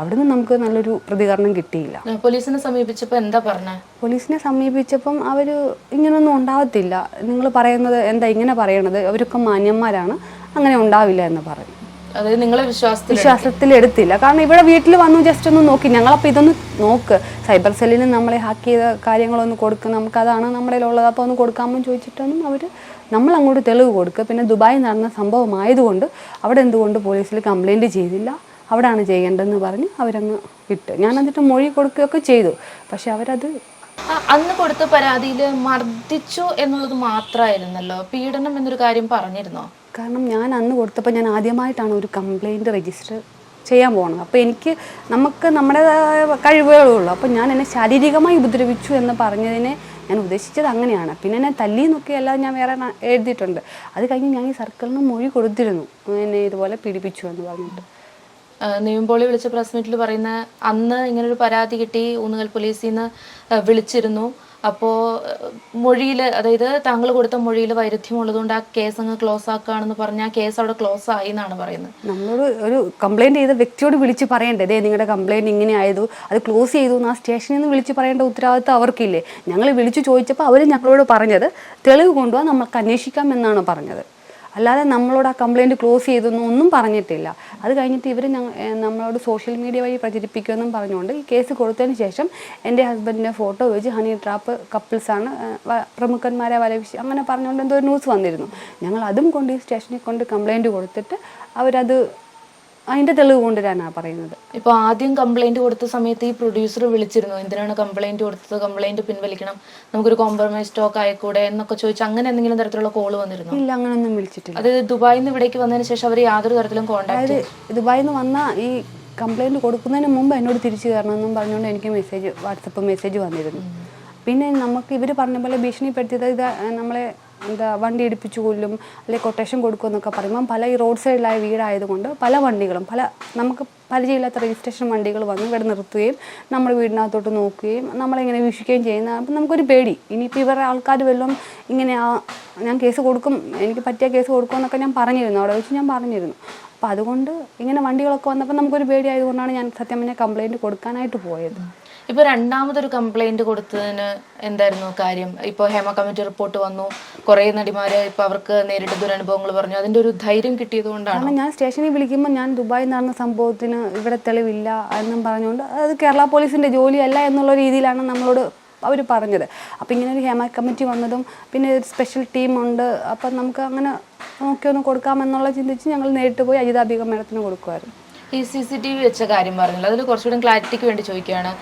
അവിടുന്ന് നമുക്ക് നല്ലൊരു പ്രതികരണം കിട്ടിയില്ല. പോലീസിനെ സമീപിച്ചപ്പോൾ എന്താ പറഞ്ഞത് പോലീസിനെ സമീപിച്ചപ്പം അവർ ഇങ്ങനൊന്നും ഉണ്ടാവത്തില്ല. നിങ്ങൾ പറയുന്നത് എന്താ ഇങ്ങനെ പറയണത്? അവരൊക്കെ മാന്യന്മാരാണ്. അങ്ങനെ ഉണ്ടാവില്ല എന്ന് പറഞ്ഞു. അതായത് നിങ്ങളെ വിശ്വാസത്തിൽ വിശ്വാസത്തിൽ എടുത്തില്ല കാരണം ഇവിടെ വീട്ടിൽ വന്നു ജസ്റ്റ് ഒന്ന് നോക്കി. ഞങ്ങൾ ഞങ്ങളപ്പോൾ ഇതൊന്ന് നോക്ക്. സൈബർ സെല്ലിന് നമ്മളെ ഹാക്ക് ചെയ്ത കാര്യങ്ങളൊന്ന് കൊടുക്കുക നമുക്കതാണ് നമ്മുടെ ഉള്ളത് അപ്പോൾ ഒന്ന് കൊടുക്കാമെന്ന് ചോദിച്ചിട്ടൊന്നും അവർ നമ്മൾ അങ്ങോട്ട് തെളിവ് കൊടുക്കുക പിന്നെ ദുബായിൽ നടന്ന സംഭവമായതുകൊണ്ട് അവിടെ എന്തുകൊണ്ട് പോലീസിൽ കംപ്ലൈന്റ് ചെയ്തില്ല? അവിടെയാണ് ചെയ്യേണ്ടതെന്ന് പറഞ്ഞ് അവരങ്ങ് വിട്ട് ഞാൻ എന്നിട്ട് മൊഴി കൊടുക്കുകയൊക്കെ ചെയ്തു. പക്ഷെ അവരത് അന്ന് കൊടുത്ത പരാതിയിൽ മർദ്ദിച്ചു എന്നുള്ളത് മാത്രമായിരുന്നല്ലോ പീഡനം എന്നൊരു കാര്യം പറഞ്ഞിരുന്നോ? കാരണം ഞാൻ അന്ന് കൊടുത്തപ്പോൾ ഞാൻ ആദ്യമായിട്ടാണ് ഒരു കംപ്ലൈന്റ് രജിസ്റ്റർ ചെയ്യാൻ പോകണം അപ്പോൾ എനിക്ക് നമുക്ക് നമ്മുടെ കഴിവുകളേ ഉള്ളൂ. അപ്പോൾ ഞാൻ എന്നെ ശാരീരികമായി ഉപദ്രവിച്ചു എന്ന് പറഞ്ഞതിനെ ഞാൻ ഉദ്ദേശിച്ചത് അങ്ങനെയാണ്. പിന്നെ എന്നെ തല്ലി എന്നൊക്കെ അല്ലാതെ ഞാൻ വേറെ എഴുതിയിട്ടുണ്ട്. അത് കഴിഞ്ഞ് ഞാൻ ഈ സർക്കിളിന് മൊഴി കൊടുത്തിരുന്നു. എന്നെ ഇതുപോലെ പീഡിപ്പിച്ചു എന്ന് പറഞ്ഞിട്ട്. നെയ്യുമ്പോളി വിളിച്ച പ്രസ് മീറ്റിൽ പറയുന്ന അന്ന് ഇങ്ങനൊരു പരാതി കിട്ടി ഊന്നുകൽ പോലീസിൽ നിന്ന് വിളിച്ചിരുന്നു. അപ്പോൾ മൊഴിയിൽ അതായത് താങ്കൾ കൊടുത്ത മൊഴിയിൽ വൈരുദ്ധ്യമുള്ളതുകൊണ്ട് ആ കേസ് അങ്ങ് ക്ലോസ് ആക്കുകയാണെന്ന് പറഞ്ഞാൽ ആ കേസ് അവിടെ ക്ലോസ് ആയി എന്നാണ് പറയുന്നത്. നമ്മളോട് ഒരു കംപ്ലൈന്റ് ചെയ്ത വ്യക്തിയോട് വിളിച്ച് പറയണ്ടേ? ദേ നിങ്ങളുടെ കംപ്ലൈന്റ് ഇങ്ങനെ ആയതു അത് ക്ലോസ് ചെയ്തു എന്ന് ആ സ്റ്റേഷനിൽ നിന്ന് വിളിച്ച് പറയേണ്ട ഉത്തരവാദിത്വം അവർക്കില്ലേ? ഞങ്ങൾ വിളിച്ച് ചോദിച്ചപ്പോൾ അവർ ഞങ്ങളോട് പറഞ്ഞത് തെളിവ് കൊണ്ടുപോകാൻ നമുക്ക് അന്വേഷിക്കാം എന്നാണ് പറഞ്ഞത്. അല്ലാതെ നമ്മളോട് ആ കംപ്ലൈന്റ് ക്ലോസ് ചെയ്തൊന്നും ഒന്നും പറഞ്ഞിട്ടില്ല. അത് കഴിഞ്ഞിട്ട് ഇവർ നമ്മളോട് സോഷ്യൽ മീഡിയ വഴി പ്രചരിപ്പിക്കുമെന്നും പറഞ്ഞുകൊണ്ട് ഈ കേസ് കൊടുത്തതിന് ശേഷം എന്റെ ഹസ്ബൻഡിന്റെ ഫോട്ടോ വെച്ച് ഹണി ട്രാപ്പ് കപ്പിൾസാണ് പ്രമുഖന്മാരെ വലവിശ് അങ്ങനെ പറഞ്ഞുകൊണ്ട് എന്തോ ന്യൂസ് വന്നിരുന്നു. ഞങ്ങൾ അതും കൊണ്ട് ഈ സ്റ്റേഷനിൽ കൊണ്ട് കംപ്ലൈന്റ് കൊടുത്തിട്ട് അവരത് അതിന്റെ തെളിവ് കൊണ്ടുവരാനാണ് പറയുന്നത്. ഇപ്പൊ ആദ്യം കംപ്ലൈന്റ് കൊടുത്ത സമയത്ത് ഈ പ്രൊഡ്യൂസർ വിളിച്ചിരുന്നു എന്തിനാണ് കംപ്ലൈന്റ് കൊടുത്തത്? കംപ്ലൈന്റ് പിൻവലിക്കണം. നമുക്കൊരു കോംപ്രമൈസ് സ്റ്റോക്ക് ആയിക്കൂടെ? എന്നൊക്കെ ചോദിച്ചു അങ്ങനെ എന്തെങ്കിലും തരത്തിലുള്ള കോൾ വന്നിരുന്നു? ഇല്ല അങ്ങനൊന്നും വിളിച്ചിട്ടില്ല. അതായത് ദുബായിൽ നിന്ന് ഇവിടേക്ക് വന്നതിന് ശേഷം അവർ യാതൊരു തരത്തിലും കോണ്ടാക്ട് അതായത് ദുബായിൽ നിന്ന് വന്ന ഈ കംപ്ലൈന്റ് കൊടുക്കുന്നതിന് മുമ്പ് എന്നോട് തിരിച്ചു കയറണമെന്നും പറഞ്ഞുകൊണ്ട് എനിക്ക് മെസ്സേജ് വാട്സപ്പ് മെസ്സേജ് വന്നിരുന്നു. പിന്നെ നമുക്ക് ഇവർ പറഞ്ഞ പോലെ ഭീഷണിപ്പെടുത്തിയത് ഇത് നമ്മളെ എന്താ വണ്ടി ഇടിപ്പിച്ചു കൊല്ലും അല്ലെങ്കിൽ കൊട്ടേഷൻ കൊടുക്കും എന്നൊക്കെ പറയുമ്പം പല ഈ റോഡ് സൈഡിലായ വീടായതുകൊണ്ട് പല വണ്ടികളും പല നമുക്ക് പരിചയമില്ലാത്ത രജിസ്ട്രേഷൻ വണ്ടികൾ വന്ന് ഇവിടെ നിർത്തുകയും നമ്മൾ വീടിനകത്തോട്ട് നോക്കുകയും നമ്മളിങ്ങനെ വീക്ഷിക്കുകയും ചെയ്യുന്ന അപ്പം നമുക്കൊരു പേടി. ഇനിയിപ്പോൾ ഇവരുടെ ആൾക്കാർ വല്ലതും ഇങ്ങനെ ഞാൻ കേസ് കൊടുക്കും എനിക്ക് പറ്റിയ കേസ് കൊടുക്കുമെന്നൊക്കെ ഞാൻ പറഞ്ഞിരുന്നു. അവിടെ വെച്ച് ഞാൻ പറഞ്ഞിരുന്നു. അപ്പോൾ അതുകൊണ്ട് ഇങ്ങനെ വണ്ടികളൊക്കെ വന്നപ്പോൾ നമുക്കൊരു പേടി ആയതുകൊണ്ടാണ് ഞാൻ സത്യം പറഞ്ഞാൽ കംപ്ലയിന്റ് കൊടുക്കാനായിട്ട് പോയത്. ഇപ്പൊ രണ്ടാമതൊരു കംപ്ലൈന്റ് കൊടുത്തതിന് എന്തായിരുന്നു കാര്യം? ഇപ്പോൾ ഹേമ കമ്മിറ്റി റിപ്പോർട്ട് വന്നു. കുറേ നടിമാര് ഇപ്പൊ അവർക്ക് നേരിട്ട് ദുരനുഭവങ്ങൾ പറഞ്ഞു. അതിന്റെ ഒരു ധൈര്യം കിട്ടിയത് കൊണ്ടാണ്? ഞാൻ സ്റ്റേഷനിൽ വിളിക്കുമ്പോൾ ഞാൻ ദുബായിൽ നടന്ന സംഭവത്തിന് ഇവിടെ തെളിവില്ല എന്നും പറഞ്ഞുകൊണ്ട് അത് കേരള പോലീസിന്റെ ജോലിയല്ല എന്നുള്ള രീതിയിലാണ് നമ്മളോട് അവർ പറഞ്ഞത്. അപ്പം ഇങ്ങനെ ഒരു ഹേമ കമ്മിറ്റി വന്നതും പിന്നെ ഒരു സ്പെഷ്യൽ ടീമുണ്ട് അപ്പം നമുക്ക് അങ്ങനെ നോക്കി ഒന്ന് കൊടുക്കാമെന്നുള്ള ചിന്തിച്ച് ഞങ്ങൾ നേരിട്ട് പോയി അജിത ബീഗം മേഡത്തിന് കൊടുക്കുമായിരുന്നു ഈ സി സി ടി വി വെച്ച കാര്യം പറഞ്ഞല്ലോ. അതിൽ കുറച്ചുകൂടി ക്ലാരിറ്റിക്ക് വേണ്ടി ചോദിക്കുകയാണ്.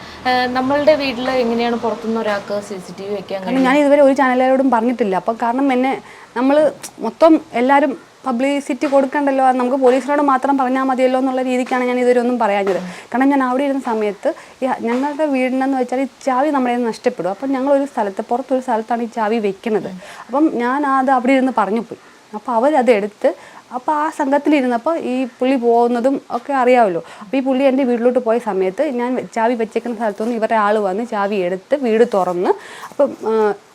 നമ്മളുടെ വീട്ടിൽ എങ്ങനെയാണ് പുറത്തുനിന്ന് ഒരാൾക്ക് സി സി ടി വി വെക്കാൻ ഞാൻ ഇതുവരെ ഒരു ചാനലുകാരോടും പറഞ്ഞിട്ടില്ല. അപ്പം കാരണം എന്നെ നമ്മൾ മൊത്തം എല്ലാവരും പബ്ലിസിറ്റി കൊടുക്കണ്ടല്ലോ? നമുക്ക് പോലീസിനോട് മാത്രം പറഞ്ഞാൽ മതിയല്ലോ എന്നുള്ള രീതിക്കാണ് ഞാൻ ഇതുവരെ ഒന്നും പറയാഞ്ഞത്. കാരണം ഞാൻ അവിടെ ഇരുന്ന സമയത്ത് ഈ ഞങ്ങളുടെ വീടിനെന്ന് വെച്ചാൽ ഈ ചാവി നിന്ന് നഷ്ടപ്പെടും. അപ്പം ഞങ്ങളൊരു സ്ഥലത്ത് പുറത്തൊരു സ്ഥലത്താണ് ഈ ചാവി വെക്കുന്നത് അപ്പം ഞാൻ അത് അവിടെ ഇരുന്ന് പറഞ്ഞു പോയി അപ്പോൾ അവരത് എടുത്ത് അപ്പോൾ ആ സംഘത്തിലിരുന്നപ്പോൾ ഈ പുള്ളി പോകുന്നതും ഒക്കെ അറിയാമല്ലോ അപ്പോൾ ഈ പുള്ളി എന്റെ വീട്ടിലോട്ട് പോയ സമയത്ത് ഞാൻ ചാവി വെച്ചേക്കുന്ന സ്ഥലത്തുനിന്ന് ഇവരുടെ ആൾ വന്ന് ചാവി എടുത്ത് വീട് തുറന്ന് അപ്പം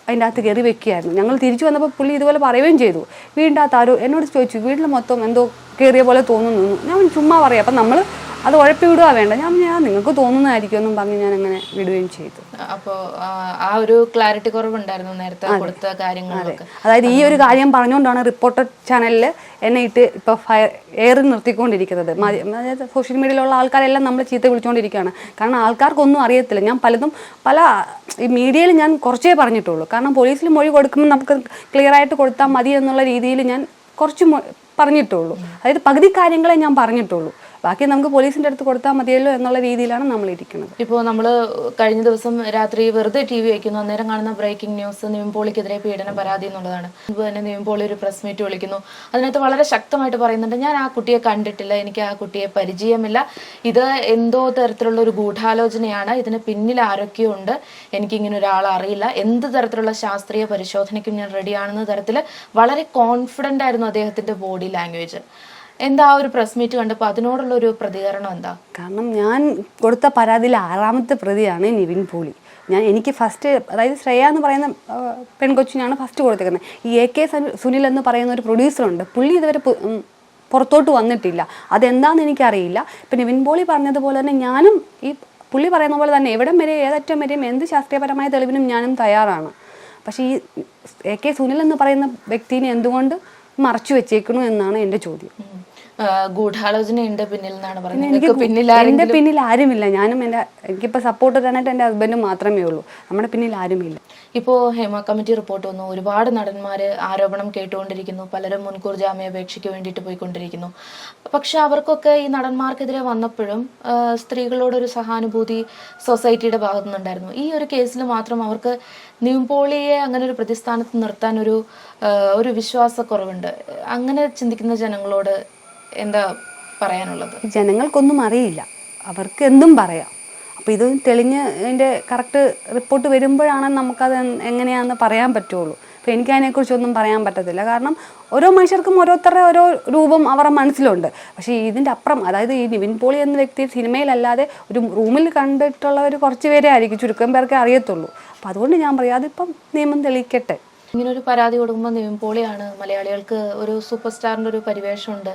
അതിന്റെ അകത്ത് കയറി വെക്കുകയായിരുന്നു. ഞങ്ങൾ തിരിച്ചു വന്നപ്പോൾ പുള്ളി ഇതുപോലെ പറയുകയും ചെയ്തു. വീടിന്റെ അകത്ത് ആരോ എന്നോട് ചോദിച്ചു. വീട്ടിൽ മൊത്തം എന്തോ കയറിയ പോലെ തോന്നുന്നു. ഞാൻ ചുമ്മാ പറയാം. അപ്പം നമ്മൾ അത് ഉഴപ്പി വിടുക വേണ്ട ഞാൻ ഞാൻ നിങ്ങൾക്ക് തോന്നുന്നതായിരിക്കും എന്നും പറഞ്ഞ് ഞാൻ അങ്ങനെ വിടുകയും ചെയ്തു. അപ്പോ ആ, ഒരു ക്ലാരിറ്റി കുറവുണ്ടായിരുന്നു നേരത്തെ കൊടുത്ത അതായത് ഈ ഒരു കാര്യം പറഞ്ഞുകൊണ്ടാണ് റിപ്പോർട്ടർ ചാനലിൽ എന്നെ ഇട്ട് ഇപ്പോൾ ഫയർ എയറിൽ നിർത്തിക്കൊണ്ടിരിക്കുന്നത്. അതായത് സോഷ്യൽ മീഡിയയിലുള്ള ആൾക്കാരെല്ലാം നമ്മൾ ചീത്ത വിളിച്ചുകൊണ്ടിരിക്കുകയാണ് കാരണം ആൾക്കാർക്കൊന്നും അറിയത്തില്ല. ഞാൻ പലതും പല ഈ മീഡിയയിൽ ഞാൻ കുറച്ചേ പറഞ്ഞിട്ടുള്ളൂ. കാരണം പോലീസിൽ മൊഴി കൊടുക്കുമ്പോൾ നമുക്ക് ക്ലിയർ ആയിട്ട് കൊടുത്താൽ മതി എന്നുള്ള രീതിയിൽ ഞാൻ കുറച്ച് പറഞ്ഞിട്ടുള്ളൂ. അതായത് പകുതി കാര്യങ്ങളെ ഞാൻ പറഞ്ഞിട്ടുള്ളൂ. ബാക്കി നമുക്ക് പോലീസിന്റെ അടുത്ത് കൊടുത്താൽ മതിയല്ലോ എന്നുള്ള രീതിയിലാണ് നമ്മൾ ഇരിക്കുന്നത്. ഇപ്പോൾ നമ്മൾ കഴിഞ്ഞ ദിവസം രാത്രി വെറുതെ ടി വി വയ്ക്കുന്നു അന്നേരം കാണുന്ന ബ്രേക്കിംഗ് ന്യൂസ് നിവിൻപോളിക്കെതിരെ പീഡന പരാതി എന്നുള്ളതാണ്. മുമ്പ് തന്നെ നിവിൻപോളി ഒരു പ്രസ് മീറ്റ് വിളിക്കുന്നു. അതിനകത്ത് വളരെ ശക്തമായിട്ട് പറയുന്നുണ്ട് ഞാൻ ആ കുട്ടിയെ കണ്ടിട്ടില്ല എനിക്ക് ആ കുട്ടിയെ പരിചയമില്ല. ഇത് എന്തോ തരത്തിലുള്ള ഒരു ഗൂഢാലോചനയാണ്. ഇതിന് പിന്നിൽ ആരൊക്കെയോ ഉണ്ട് എനിക്കിങ്ങനെ ഒരാൾ അറിയില്ല. എന്ത് തരത്തിലുള്ള ശാസ്ത്രീയ പരിശോധനയ്ക്കും ഞാൻ റെഡിയാണെന്ന തരത്തിൽ വളരെ കോൺഫിഡന്റ് ആയിരുന്നു അദ്ദേഹത്തിന്റെ ബോഡി ലാംഗ്വേജ് എന്താ ആ ഒരു പ്രസ് മീറ്റ് കണ്ടപ്പോൾ അതിനോടുള്ള ഒരു പ്രതികരണം എന്താ? കാരണം ഞാൻ കൊടുത്ത പരാതിയിൽ ആറാമത്തെ പ്രതിയാണ് നിവിൻ പോളി. ഞാൻ എനിക്ക് ഫസ്റ്റ് അതായത് ശ്രേയ എന്ന് പറയുന്ന പെൺകൊച്ചിനാണ് ഫസ്റ്റ് കൊടുത്തേക്കുന്നത്. ഈ എ കെ സുനിൽ എന്ന് പറയുന്ന ഒരു പ്രൊഡ്യൂസറുണ്ട് പുള്ളി ഇതുവരെ പുറത്തോട്ട് വന്നിട്ടില്ല. അതെന്താണെന്ന് എനിക്കറിയില്ല. ഇപ്പം നിവിൻ പോളി പറഞ്ഞതുപോലെ തന്നെ ഞാനും ഈ പുള്ളി പറയുന്ന പോലെ തന്നെ എവിടം വരെ ഏതറ്റം വരെയും എന്ത് ശാസ്ത്രീയപരമായ തെളിവിനും ഞാനും തയ്യാറാണ്. പക്ഷേ ഈ എ കെ സുനിൽ എന്ന് പറയുന്ന വ്യക്തിനെ എന്തുകൊണ്ട് മറച്ചു വെച്ചേക്കണു എന്നാണ് എന്റെ ചോദ്യം. ഗൂഢാലോചനയുണ്ട് പിന്നിൽ എന്നാണ് പറയുന്നത്. എനിക്ക് പിന്നിൽ എന്റെ പിന്നിൽ ആരുമില്ല ഞാനും എന്റെ എനിക്കിപ്പോൾ സപ്പോർട്ട് തരാനായിട്ട് എന്റെ ഹസ്ബൻഡും മാത്രമേ ഉള്ളൂ. നമ്മുടെ പിന്നിൽ ആരുമില്ല ഇപ്പോൾ ഹേമ കമ്മിറ്റി റിപ്പോർട്ട് വന്നു. ഒരുപാട് നടന്മാർ ആരോപണം കേട്ടുകൊണ്ടിരിക്കുന്നു. പലരും മുൻകൂർ ജാമ്യാപേക്ഷയ്ക്ക് വേണ്ടിയിട്ട് പോയിക്കൊണ്ടിരിക്കുന്നു. പക്ഷെ അവർക്കൊക്കെ ഈ നടന്മാർക്കെതിരെ വന്നപ്പോഴും സ്ത്രീകളോടൊരു സഹാനുഭൂതി സൊസൈറ്റിയുടെ ഭാഗത്തു നിന്നുണ്ടായിരുന്നു. ഈ ഒരു കേസിൽ മാത്രം അവർക്ക് നിംപോളിയെ അങ്ങനെ ഒരു പ്രതിസ്ഥാനത്ത് നിർത്താൻ ഒരു ഒരു വിശ്വാസക്കുറവുണ്ട്. അങ്ങനെ ചിന്തിക്കുന്ന ജനങ്ങളോട് എന്താ പറയാനുള്ളത്? ജനങ്ങൾക്കൊന്നും അറിയില്ല. അവർക്ക് എന്തും പറയാം. അപ്പോൾ ഇത് തെളിഞ്ഞ് അതിന്റെ കറക്റ്റ് റിപ്പോർട്ട് വരുമ്പോഴാണ് നമുക്കത് എങ്ങനെയാണെന്ന് പറയാൻ പറ്റുള്ളൂ. അപ്പോൾ എനിക്ക് അതിനെക്കുറിച്ചൊന്നും പറയാൻ പറ്റത്തില്ല. കാരണം ഓരോ മനുഷ്യർക്കും ഓരോരുത്തരുടെ ഓരോ രൂപം അവരുടെ മനസ്സിലുണ്ട്. പക്ഷേ ഇതിന്റെ അപ്പുറം അതായത് ഈ നിവിൻ പോളി എന്ന വ്യക്തി സിനിമയിലല്ലാതെ ഒരു റൂമിൽ കണ്ടിട്ടുള്ളവർ കുറച്ച് പേരെ ആയിരിക്കും. ചുരുക്കം പേർക്കേ അറിയത്തുള്ളൂ. അപ്പോൾ അതുകൊണ്ട് ഞാൻ പറയാം അതിപ്പം നിയമം തെളിയിക്കട്ടെ. ഇങ്ങനെ ഒരു പരാതി കൊടുക്കുമ്പോൾ നിവിൻ പോളിയാണ്. മലയാളികൾക്ക് ഒരു സൂപ്പർ സ്റ്റാറിന്റെ ഒരു പരിവേഷമുണ്ട്.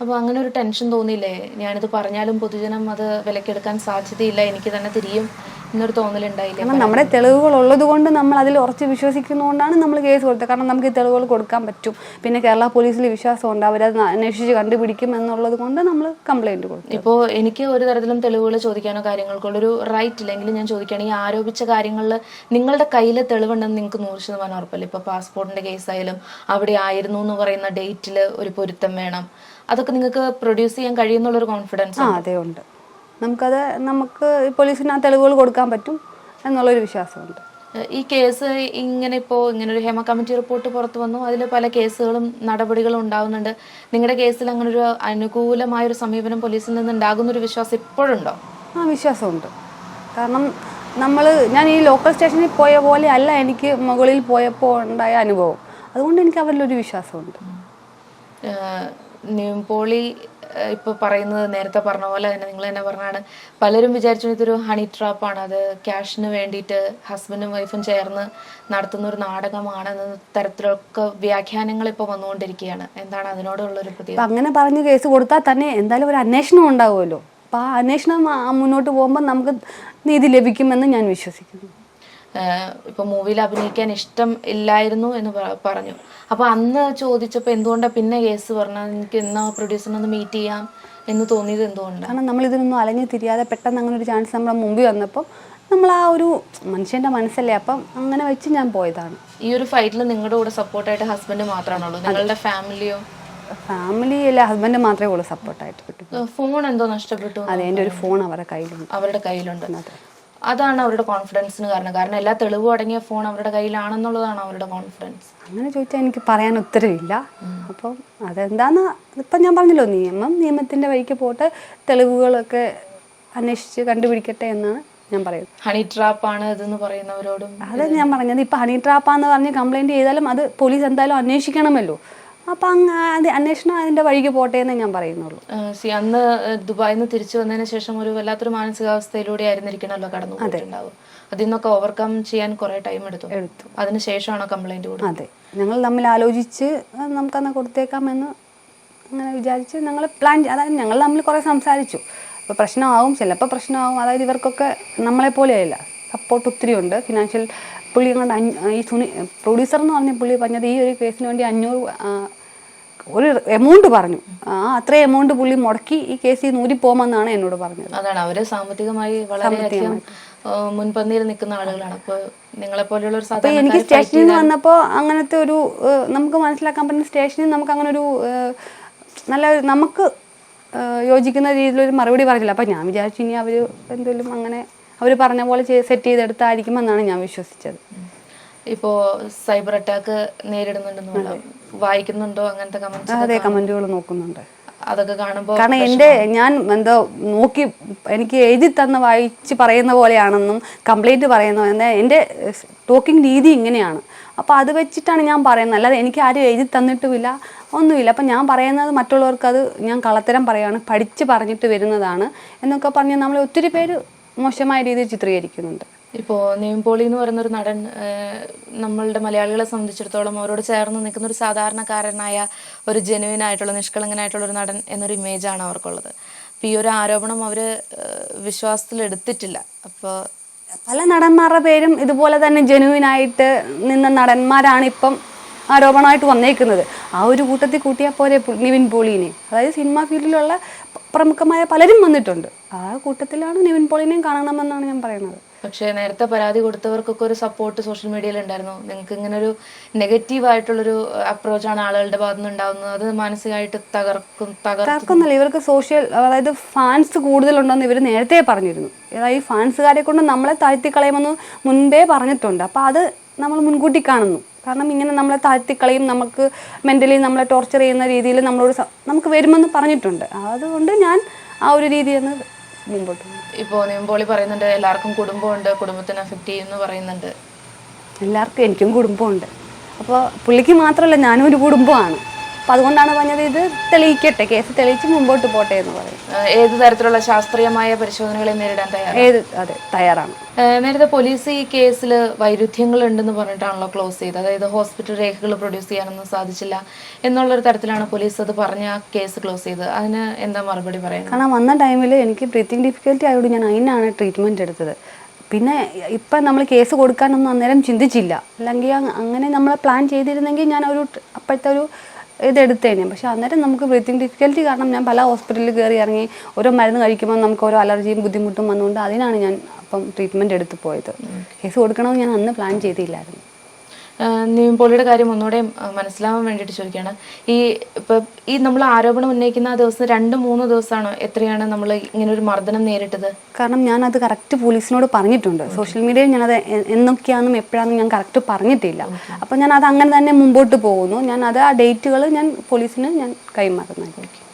അപ്പോൾ അങ്ങനെ ഒരു ടെൻഷൻ തോന്നിയില്ലേ? ഞാനിത് പറഞ്ഞാലും പൊതുജനം അത് വിലക്കെടുക്കാൻ സാധ്യതയില്ല. എനിക്ക് തന്നെ തിരിയും. എന്നൊരു തോന്നലുണ്ടായില്ല? കാരണം നമ്മുടെ തെളിവുകൾ ഉള്ളത് കൊണ്ട് നമ്മൾ അതിൽ ഉറച്ച് വിശ്വസിക്കുന്നതുകൊണ്ടാണ് നമ്മൾ കേസ് കൊടുത്തത്. കാരണം നമുക്ക് ഈ തെളിവുകൾ കൊടുക്കാൻ പറ്റും. പിന്നെ കേരള പോലീസിൽ വിശ്വാസമുണ്ട്. അവരത് അന്വേഷിച്ച് കണ്ടുപിടിക്കും എന്നുള്ളത് കൊണ്ട് നമ്മൾ കംപ്ലൈന്റ് കൊടുക്കും ഇപ്പോൾ എനിക്ക് ഒരു തരത്തിലും തെളിവുകൾ ചോദിക്കാനോ കാര്യങ്ങൾക്കുള്ള ഒരു റൈറ്റ് ഇല്ലെങ്കിൽ ഞാൻ ചോദിക്കുകയാണ് ഈ ആരോപിച്ച കാര്യങ്ങളിൽ നിങ്ങളുടെ കയ്യിൽ തെളിവുണ്ടെന്ന് നിങ്ങൾക്ക് നൂറ് ശതമാനം ഉറപ്പല്ല? ഇപ്പോൾ പാസ്പോർട്ടിന്റെ കേസായാലും അവിടെ ആയിരുന്നു എന്ന് പറയുന്ന ഡേറ്റിൽ ഒരു പൊരുത്തം വേണം. അതൊക്കെ നിങ്ങൾക്ക് പ്രൊഡ്യൂസ് ചെയ്യാൻ കഴിയുന്നുള്ളൊരു കോൺഫിഡൻസ് അതെ ഉണ്ട്. നമുക്കത് നമുക്ക് പോലീസിന് ആ തെളിവുകൾ കൊടുക്കാൻ പറ്റും എന്നുള്ളൊരു വിശ്വാസമുണ്ട്. ഈ കേസ് ഇങ്ങനെ ഇപ്പോൾ ഇങ്ങനെ ഒരു ഹേമ കമ്മിറ്റി റിപ്പോർട്ട് പുറത്തു വന്നു. അതിൽ പല കേസുകളും നടപടികളും ഉണ്ടാകുന്നുണ്ട് നിങ്ങളുടെ കേസിൽ അങ്ങനെ ഒരു അനുകൂലമായ ഒരു സമീപനം പോലീസിൽ നിന്ന് ഉണ്ടാകുന്ന ഒരു വിശ്വാസം ഇപ്പോഴുണ്ടോ? ആ വിശ്വാസമുണ്ട്. കാരണം നമ്മൾ ഞാൻ ഈ ലോക്കൽ സ്റ്റേഷനിൽ പോയ പോലെ അല്ല എനിക്ക് മുകളിൽ പോയപ്പോൾ ഉണ്ടായ അനുഭവം. അതുകൊണ്ട് എനിക്ക് അവരിലൊരു വിശ്വാസമുണ്ട്. നിംപോളി ഇപ്പോൾ പറയുന്നത് നേരത്തെ പറഞ്ഞ പോലെ തന്നെ നിങ്ങൾ തന്നെ പറഞ്ഞാണ് പലരും വിചാരിച്ചു ഇതൊരു ഹണി ട്രാപ്പാണ് അത് ക്യാഷിന് വേണ്ടിയിട്ട് ഹസ്ബൻഡും വൈഫും ചേർന്ന് നടത്തുന്ന ഒരു നാടകമാണ് എന്ന തരത്തിലൊക്കെ വ്യാഖ്യാനങ്ങൾ ഇപ്പോൾ വന്നുകൊണ്ടിരിക്കുകയാണ്. എന്താണ് അതിനോടുള്ളൊരു പ്രതി അങ്ങനെ പറഞ്ഞ് കേസ് കൊടുത്താൽ തന്നെ എന്തായാലും ഒരു അന്വേഷണം ഉണ്ടാവുമല്ലോ. അപ്പോൾ ആ അന്വേഷണം മുന്നോട്ട് പോകുമ്പോൾ നമുക്ക് നീതി ലഭിക്കുമെന്ന് ഞാൻ വിശ്വസിക്കുന്നു. ഇപ്പൊ മൂവിയിൽ അഭിനയിക്കാൻ ഇഷ്ടം ഇല്ലായിരുന്നു എന്ന് പറഞ്ഞു. അപ്പൊ അന്ന് ചോദിച്ചപ്പോൾ എന്തുകൊണ്ടാണ് പിന്നെ കേസ് പറഞ്ഞാൽ എനിക്ക് എന്നാ പ്രൊഡ്യൂസറിനൊന്ന് മീറ്റ് ചെയ്യാം എന്ന് തോന്നിയത് എന്തുകൊണ്ടാണ് കാരണം നമ്മൾ ഇതിനൊന്നും അലഞ്ഞു തിരിയാതെ പെട്ടെന്ന് അങ്ങനെ ഒരു ചാൻസ് നമ്മുടെ മുമ്പിൽ വന്നപ്പോൾ നമ്മൾ ആ ഒരു മനുഷ്യന്റെ മനസ്സല്ലേ? അപ്പം അങ്ങനെ വെച്ച് ഞാൻ പോയതാണ്. ഈ ഒരു ഫൈറ്റിൽ നിങ്ങളുടെ കൂടെ സപ്പോർട്ടായിട്ട് ഹസ്ബൻഡ് മാത്രമാണുള്ളൂ നിങ്ങളുടെ ഫാമിലിയോ ഫാമിലി അല്ല ഹസ്ബൻഡ് മാത്രമേ ഉള്ളൂ സപ്പോർട്ടായിട്ട് കിട്ടും ഫോൺ എന്തോ നഷ്ടപ്പെട്ടു അതെ എന്റെ ഒരു ഫോൺ അവരുടെ കയ്യിലുണ്ട്. അവരുടെ കയ്യിലുണ്ട്. അതാണ് അവരുടെ കോൺഫിഡൻസിന് കാരണം. കാരണം എല്ലാ തെളിവും അടങ്ങിയ ഫോൺ അവരുടെ കയ്യിലാണെന്നുള്ളതാണ് അവരുടെ കോൺഫിഡൻസ് അങ്ങനെ ചോദിച്ചാൽ എനിക്ക് പറയാൻ ഉത്തരവില്ല. അപ്പം അതെന്താന്ന് ഇപ്പം ഞാൻ പറഞ്ഞല്ലോ നിയമം നിയമത്തിന്റെ വഴിക്ക് പോട്ട് തെളിവുകളൊക്കെ അന്വേഷിച്ച് കണ്ടുപിടിക്കട്ടെ എന്നാണ് ഞാൻ പറയുന്നത്. ഹണി ട്രാപ്പ് ആണ് ഇതെന്ന് പറയുന്നവരോടും അത് ഞാൻ പറഞ്ഞത്. ഇപ്പം ഹണി ട്രാപ്പാന്ന് പറഞ്ഞ് കംപ്ലൈന്റ് ചെയ്താലും അത് പോലീസ് എന്തായാലും അന്വേഷിക്കണമല്ലോ. അപ്പം അങ്ങ് അത് അന്വേഷണം അതിന്റെ വഴിക്ക് പോട്ടെ എന്ന് ഞാൻ പറയുന്നുള്ളൂ. സി അന്ന് ദുബായിൽ നിന്ന് തിരിച്ചു വന്നതിന് ശേഷം ഒരു വല്ലാത്തൊരു മാനസികാവസ്ഥയിലൂടെ ആയിരുന്നിരിക്കണമല്ലോ കടന്നു പോയിട്ടുണ്ടാവും അതിൽ നിന്നൊക്കെ ഓവർകം ചെയ്യാൻ കുറെ ടൈം എടുത്തു. എടുത്തു. അതിനുശേഷമാണ് കംപ്ലൈന്റ് കൊടുത്തത്? അതെ. ഞങ്ങൾ തമ്മിൽ ആലോചിച്ച് നമുക്കന്ന് കൊടുത്തേക്കാമെന്ന് അങ്ങനെ വിചാരിച്ച് ഞങ്ങൾ പ്ലാൻ അതായത് ഞങ്ങൾ തമ്മിൽ കുറേ സംസാരിച്ചു. അപ്പോൾ പ്രശ്നമാവും ചിലപ്പോൾ പ്രശ്നമാവും. അതായത് ഇവർക്കൊക്കെ നമ്മളെ പോലെയല്ല. സപ്പോർട്ട് ഒത്തിരി ഉണ്ട്. ഫിനാൻഷ്യൽ പുള്ളി ഞങ്ങളുടെ ഈ സുനി പ്രൊഡ്യൂസർ എന്ന് പറഞ്ഞ പുള്ളി പറഞ്ഞത് ഈ ഒരു കേസിന് വേണ്ടി അഞ്ഞൂറ് ഒരു എമൗണ്ട് പറഞ്ഞു. ആ അത്രയും എമൗണ്ട് പുള്ളി മുടക്കി ഈ കേസിൽ നൂരി പോകുമെന്നാണ് എന്നോട് പറഞ്ഞത്. അതാണ് അവർ സാമ്പത്തികമായി വളരെയധികം മുൻപന്തിയിൽ നിൽക്കുന്ന ആളുകളാണ്. അപ്പൊ നിങ്ങളെ പോലെയുള്ള ഒരു സാധനം എനിക്ക് സ്റ്റേഷനിൽ നിന്ന് വന്നപ്പോൾ അങ്ങനത്തെ ഒരു നമുക്ക് മനസ്സിലാക്കാൻ പറ്റുന്ന സ്റ്റേഷനിൽ നമുക്ക് അങ്ങനെ ഒരു നല്ല നമുക്ക് യോജിക്കുന്ന രീതിയിലൊരു മറുപടി പറഞ്ഞില്ല. അപ്പോൾ ഞാൻ വിചാരിച്ചു ഇനി അവർ എന്തെങ്കിലും അങ്ങനെ അവർ പറഞ്ഞ പോലെ സെറ്റ് ചെയ്തെടുത്തായിരിക്കുമെന്നാണ് ഞാൻ വിശ്വസിച്ചത്. ഇപ്പോ സൈബർ അറ്റാക്ക് നേരിടുന്നുണ്ടെന്നുള്ള വായിക്കുന്നുണ്ടോ അങ്ങനത്തെ കമന്റ്സ് അതെ കമന്റുകൾ നോക്കുന്നുണ്ട്. അതൊക്കെ കാണുമ്പോൾ കാരണം എന്റെ ഞാൻ എന്തോ നോക്കി എനിക്ക് എഴുതി തന്ന വായിച്ച് പറയുന്ന പോലെയാണെന്നും കംപ്ലൈന്റ് പറയുന്ന എന്റെ ടോക്കിംഗ് രീതി ഇങ്ങനെയാണ്. അപ്പോൾ അത് വെച്ചിട്ടാണ് ഞാൻ പറയുന്നത്. അല്ലാതെ എനിക്ക് ആരും എഴുതി തന്നിട്ടുമില്ല ഒന്നുമില്ല. അപ്പം ഞാൻ പറയുന്നത് മറ്റുള്ളവർക്ക് അത് ഞാൻ കള്ളത്തരം പറയുകയാണ് പഠിച്ച് പറഞ്ഞിട്ട് വരുന്നതാണ് എന്നൊക്കെ പറഞ്ഞ് നമ്മൾ ഒത്തിരി പേര് മോശമായ രീതിയിൽ ചിത്രീകരിക്കുന്നുണ്ട്. ഇപ്പോ നെയ്മ്പോളി എന്ന് പറയുന്ന ഒരു നടൻ നമ്മളുടെ മലയാളികളെ സംബന്ധിച്ചിടത്തോളം അവരോട് ചേർന്ന് നിൽക്കുന്ന ഒരു സാധാരണക്കാരനായ ഒരു ജെനുവിൻ ആയിട്ടുള്ള നിഷ്കളങ്കനായിട്ടുള്ള ഒരു നടൻ എന്നൊരു ഇമേജ് ആണ് അവർക്കുള്ളത്. അപ്പൊ ഈ ഒരു ആരോപണം അവർ വിശ്വാസത്തിലെടുത്തിട്ടില്ല അപ്പോൾ പല നടന്മാരുടെ പേരും ഇതുപോലെ തന്നെ ജെനുവിനായിട്ട് നിന്ന നടന്മാരാണ് ഇപ്പം ആരോപണമായിട്ട് വന്നേക്കുന്നത്. ആ ഒരു കൂട്ടത്തിൽ കൂട്ടിയാൽ പോരെ നിവിൻ പോളീനെ. അതായത് സിനിമാ ഫീൽഡിലുള്ള പ്രമുഖമായ പലരും വന്നിട്ടുണ്ട്. ആ കൂട്ടത്തിലാണ് നിവിൻ പോളിനെയും കാണണമെന്നാണ് ഞാൻ പറയുന്നത്. പക്ഷേ നേരത്തെ പരാതി കൊടുത്തവർക്കൊക്കെ ഒരു സപ്പോർട്ട് സോഷ്യൽ മീഡിയയിൽ ഉണ്ടായിരുന്നു. നിങ്ങൾക്ക് ഇങ്ങനെ ഒരു നെഗറ്റീവ് ആയിട്ടുള്ളൊരു അപ്രോച്ചാണ് ആളുകളുടെ ഭാഗത്തു നിന്ന് ഉണ്ടാവുന്നത്. അത് മാനസികമായിട്ട് തകർക്കും തകർക്കുന്നില്ല. ഇവർക്ക് സോഷ്യൽ അതായത് ഫാൻസ് കൂടുതലുണ്ടെന്ന് ഇവർ നേരത്തെ പറഞ്ഞിരുന്നു. അതായത് ഫാൻസുകാരെ കൊണ്ട് നമ്മളെ താഴ്ത്തിക്കളയുമെന്ന് മുൻപേ പറഞ്ഞിട്ടുണ്ട്. അപ്പോൾ അത് നമ്മൾ മുൻകൂട്ടി കാണുന്നു. കാരണം ഇങ്ങനെ നമ്മളെ താഴ്ത്തിക്കളയും നമുക്ക് മെന്റലി നമ്മളെ ടോർച്ചർ ചെയ്യുന്ന രീതിയിൽ നമ്മളോട് നമുക്ക് വരുമെന്ന് പറഞ്ഞിട്ടുണ്ട്. അതുകൊണ്ട് ഞാൻ ആ ഒരു രീതി പോകും ഇപ്പോൾ നെയ്മ്പോളി പറയുന്നുണ്ട് എല്ലാവർക്കും കുടുംബമുണ്ട് കുടുംബത്തിന് അഫക്റ്റ് ചെയ്യുമെന്ന് പറയുന്നുണ്ട്. എല്ലാവർക്കും എനിക്കും കുടുംബമുണ്ട്. അപ്പോൾ പുള്ളിക്ക് മാത്രമല്ല ഞാനും ഒരു കുടുംബമാണ്. അപ്പോൾ അതുകൊണ്ടാണ് പറഞ്ഞത് ഇത് തെളിയിക്കട്ടെ കേസ് തെളിയിച്ച് മുമ്പോട്ട് പോട്ടെ എന്ന് പറയും ഏത് തരത്തിലുള്ള ശാസ്ത്രീയമായ പരിശോധനകളെ നേരിടാൻ തയ്യാറാണ്? ഏത് അതെ തയ്യാറാണ്. നേരത്തെ പോലീസ് ഈ കേസിൽ വൈരുദ്ധ്യങ്ങൾ ഉണ്ടെന്ന് പറഞ്ഞിട്ടാണല്ലോ ക്ലോസ് ചെയ്തത്. അതായത് ഹോസ്പിറ്റൽ രേഖകൾ പ്രൊഡ്യൂസ് ചെയ്യാനൊന്നും സാധിച്ചില്ല എന്നുള്ളൊരു തരത്തിലാണ് പോലീസ് അത് പറഞ്ഞ കേസ് ക്ലോസ് ചെയ്തത്. അതിന് എന്താ മറുപടി പറയുന്നത് കാരണം വന്ന ടൈമിൽ എനിക്ക് ബ്രീത്തിങ് ഡിഫിക്കൽറ്റി ആയതുകൊണ്ട് ഞാൻ അതിനാണ് ട്രീറ്റ്മെന്റ് എടുത്തത്. പിന്നെ ഇപ്പം നമ്മൾ കേസ് കൊടുക്കാനൊന്നും അന്നേരം ചിന്തിച്ചില്ല. അല്ലെങ്കിൽ അങ്ങനെ നമ്മൾ പ്ലാൻ ചെയ്തിരുന്നെങ്കിൽ ഞാൻ ഒരു അപ്പോഴത്തെ ഒരു ഇതെടുത്തേനെ. പക്ഷേ അന്നേരം നമുക്ക് ബ്രീത്തിങ് ഡിഫിക്കൽറ്റി കാരണം ഞാൻ പല ഹോസ്പിറ്റലിൽ കയറി ഇറങ്ങി ഓരോ മരുന്ന് കഴിക്കുമ്പോൾ നമുക്ക് ഓരോ അലർജിയും ബുദ്ധിമുട്ടും വന്നുകൊണ്ട് അതിനാണ് ഞാൻ അപ്പം ട്രീറ്റ്മെന്റ് എടുത്ത് പോയത്. കേസ് കൊടുക്കണമെന്ന് ഞാൻ അന്ന് പ്ലാൻ ചെയ്തില്ലായിരുന്നു. നീമ്പോളിയുടെ കാര്യം ഒന്നുകൂടെ മനസ്സിലാവാൻ വേണ്ടിയിട്ട് ചോദിക്കുകയാണ്. ഈ ഇപ്പം ഈ നമ്മൾ ആരോപണം ഉന്നയിക്കുന്ന ആ ദിവസം രണ്ട് മൂന്ന് ദിവസമാണോ എത്രയാണ് നമ്മൾ ഇങ്ങനെ ഒരു മർദ്ദനം നേരിട്ടത്? കാരണം ഞാൻ അത് കറക്റ്റ് പോലീസിനോട് പറഞ്ഞിട്ടുണ്ട്. സോഷ്യൽ മീഡിയയിൽ ഞാനത് എന്നൊക്കെയാണെന്നും എപ്പോഴാണെന്നും ഞാൻ കറക്റ്റ് പറഞ്ഞിട്ടില്ല. അപ്പം ഞാൻ അത് അങ്ങനെ തന്നെ മുമ്പോട്ട് പോകുന്നു. ഞാൻ അത് ആ ഡേറ്റുകൾ ഞാൻ പോലീസിന് ഞാൻ കൈമാറുന്നതായിരിക്കും.